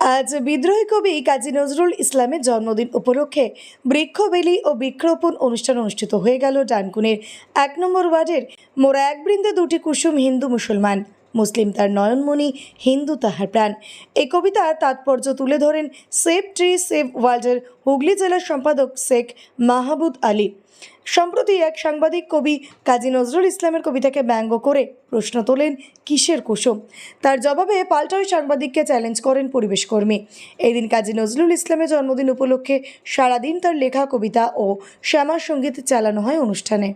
আজ বিদ্রোহী কবি কাজী নজরুল ইসলামের জন্মদিন উপলক্ষে বৃক্ষবেলি ও বৃক্ষরোপণ অনুষ্ঠান অনুষ্ঠিত হয়ে গেল ডানকুনের এক নম্বর ওয়ার্ডের মোরা এক বৃন্দে দুটি কুসুম হিন্দু মুসলমান। মুসলিম তার নয়নমণি, হিন্দু তাহার প্রাণ। এই কবিতার তাৎপর্য তুলে ধরেন সেভ ট্রি, সেভ ওয়ার্ল্ডের হুগলি জেলার সম্পাদক শেখ মাহবুদ আলী। সম্প্রতি এক সাংবাদিক কবি কাজী নজরুল ইসলামের কবিতাকে ব্যঙ্গ করে প্রশ্ন তোলেন, কিসের কুসুম? তার জবাবে পাল্টাই সাংবাদিককে চ্যালেঞ্জ করেন পরিবেশ কর্মী। এই দিন কাজী নজরুল ইসলামের জন্মদিন উপলক্ষে সারাদিন তার লেখা, কবিতা ও শ্যামা সংগীত চালানো হয় অনুষ্ঠানে।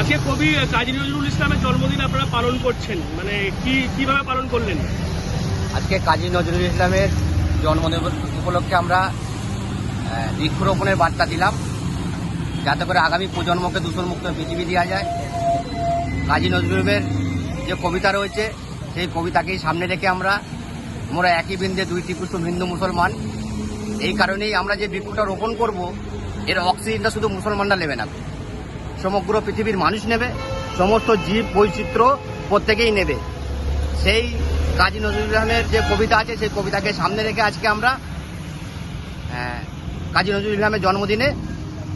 আজকে কবি কাজী নজরুল ইসলামের জন্মদিন আপনারা পালন করছেন। মানে কি, কীভাবে পালন করলেন? আজকে কাজী নজরুল ইসলামের জন্মদিন উপলক্ষে আমরা বৃক্ষরোপণের বার্তা দিলাম। যাতে করে আগামী প্রজন্মকে দূষণমুক্ত পৃথিবী দেওয়া যায়। কাজী নজরুলের যে কবিতা রয়েছে, সেই কবিতাকেই সামনে রেখে আমরা মোরা একই বৃন্দে দুইটি কুসুম হিন্দু মুসলমান। এই কারণেই আমরা যে বৃক্ষটা রোপণ করব, এর অক্সিজেনটা শুধু মুসলমানরা নেবে না। সমগ্র পৃথিবীর মানুষ নেবে সমস্ত জীব বৈচিত্র্য প্রত্যেকেই নেবে। সেই কাজী নজরুল ইসলামের যে কবিতা আছে সেই কবিতাকে সামনে রেখে আজকে আমরা আহ, কাজী নজরুল ইসলামের জন্মদিনে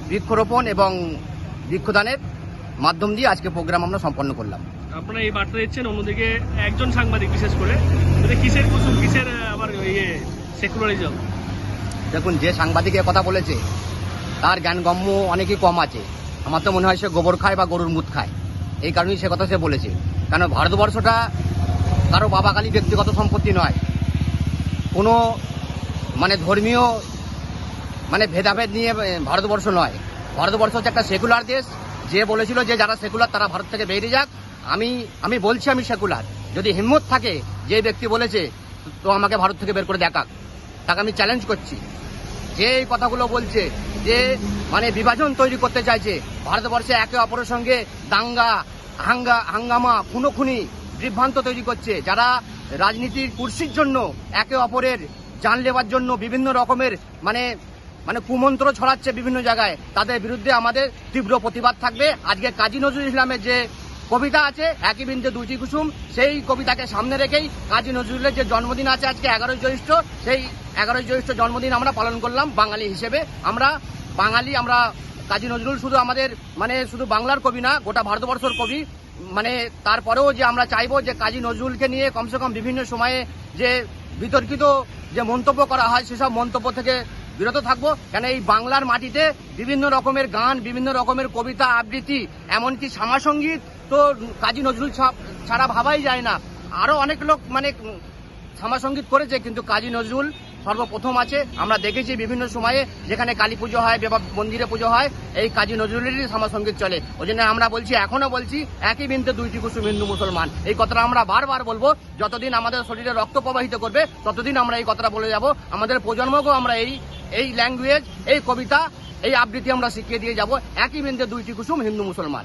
বৃক্ষরোপণ এবং বৃক্ষদানের মাধ্যম দিয়ে আজকে প্রোগ্রাম আমরা সম্পন্ন করলাম। আপনারা এই বার্তা দিচ্ছেন অন্যদিকে একজন সাংবাদিক বিশেষ করে এটা কিসের কুসুম কিসের আবার ইয়ে সেকুলারিজম দেখুন যে সাংবাদিক কথা বলেছে তার জ্ঞানগম্য অনেকই কম আছে। আমার তো মনে হয় সে গোবর খায় বা গরুর মুদ খায়। এই কারণেই সে কথা সে বলেছে। কেন ভারতবর্ষটা কারও বাবা কালী ব্যক্তিগত সম্পত্তি নয়। কোনো মানে ধর্মীয় মানে ভেদাভেদ নিয়ে ভারতবর্ষ নয়। ভারতবর্ষ হচ্ছে একটা সেকুলার দেশ। যে বলেছিল যে যারা সেকুলার তারা ভারত থেকে বেরিয়ে যাক। আমি আমি বলছি আমি সেকুলার। যদি হিম্মত থাকে, যে ব্যক্তি বলেছে, তো আমাকে ভারত থেকে বের করে দেখাক। তাকে আমি চ্যালেঞ্জ করছি। যে এই কথাগুলো বলছে, যে মানে বিভাজন তৈরি করতে চাইছে, ভারতবর্ষে একে অপরের সঙ্গে দাঙ্গা, হাঙ্গা, হাঙ্গামা, খুনোখুনি, বিভ্রান্ত তৈরি করছে। যারা রাজনীতির কুর্সির জন্য একে অপরের জান লেবার জন্য বিভিন্ন রকমের মানে মানে কুমন্ত্র ছড়াচ্ছে বিভিন্ন জায়গায়, তাদের বিরুদ্ধে আমাদের তীব্র প্রতিবাদ থাকবে। আজকে কাজী নজরুল ইসলামের যে কবিতা আছে, একই বিন্দু দুইটি কুসুম, সেই কবিতাকে সামনে রেখেই কাজী নজরুলের যে জন্মদিন আছে আজকে এগারোই জ্যৈষ্ঠ, সেই এগারোই জ্যৈষ্ঠ জন্মদিন আমরা পালন করলাম বাঙালি হিসেবে। আমরা বাঙালি, আমরা কাজী নজরুল শুধু আমাদের মানে শুধু বাংলার কবি না, গোটা ভারতবর্ষর কবি। মানে তারপরেও যে আমরা চাইব যে কাজী নজরুলকে নিয়ে কমসে কম বিভিন্ন সময়ে যে বিতর্কিত যে মন্তব্য করা হয়, সেসব মন্তব্য থেকে বিরত থাকব। কেন এই বাংলার মাটিতে বিভিন্ন রকমের গান, বিভিন্ন রকমের কবিতা, আবৃত্তি, এমনকি শ্যামাসঙ্গীত তো কাজী নজরুল ছাড়া ভাবাই যায় না। আরও অনেক লোক মানে শ্যামাসঙ্গীত করেছে, কিন্তু কাজী নজরুল সর্বপ্রথম আছে। আমরা দেখেছি বিভিন্ন সময়ে যেখানে কালী পুজো হয় বা মন্দিরে পুজো হয়, এই কাজী নজরুলেরই শ্যামাসঙ্গীত চলে। ওই জন্য আমরা বলছি, এখনও বলছি, একই বিন্দু দুইটি কুসুম হিন্দু মুসলমান। এই কথাটা আমরা বারবার বলব, যতদিন আমাদের শরীরে রক্ত প্রবাহিত করবে, ততদিন আমরা এই কথাটা বলে যাব। আমাদের প্রজন্মকেও আমরা এই এই ল্যাঙ্গুয়েজ এই কবিতা, এই আবৃত্তি আমরা শিখিয়ে দিয়ে যাব। একই বিন্দু দুইটি কুসুম হিন্দু মুসলমান।